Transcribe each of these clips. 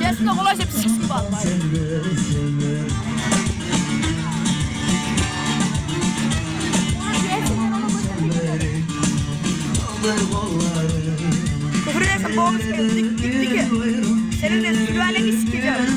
Gelsin kolayca bir siksin bak. Küfür edersen seni dik dik dik. Senin de sürüvene sikeceğim.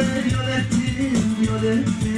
Yol ettin, yol ettin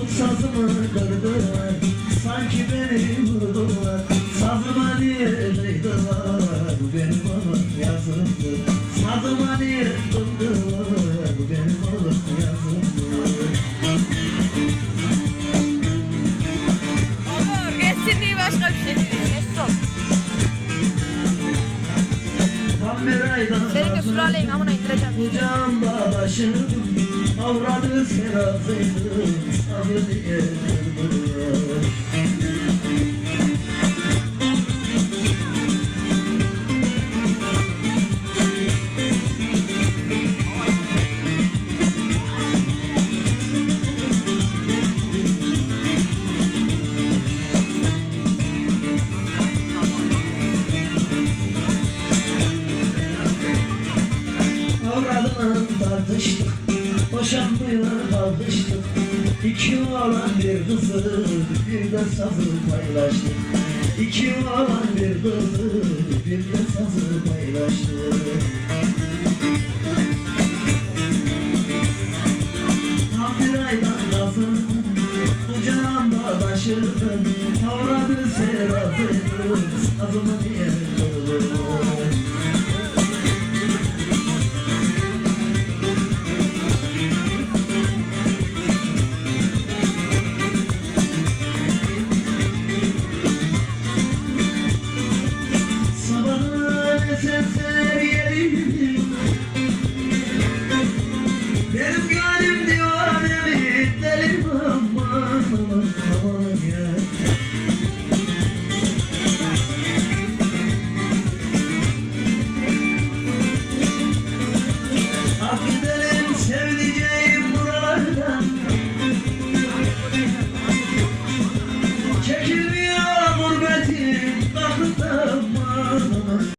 Tut sazımı kırdılar Sanki beni vurdular Sazıma niye kıydılar Bu benim oğlum yazımdı Sazıma niye kıydılar Bu benim oğlum yazımdı Onur geçsin diye başka bir şey değil. Geçsin. Tam bir aydan Senin de süraleyin amına indireceğim. Kucağımda başım Avradı serazıydı Sabır diye Boşanmaya kalkıştık İki oğlan bir kızı Bir de sazı paylaştık İki oğlan bir kızı Bir de sazı paylaştık Tam bir aydan kazın Kucağımda taşıdın Avradı serazını Sazımı diye beautiful.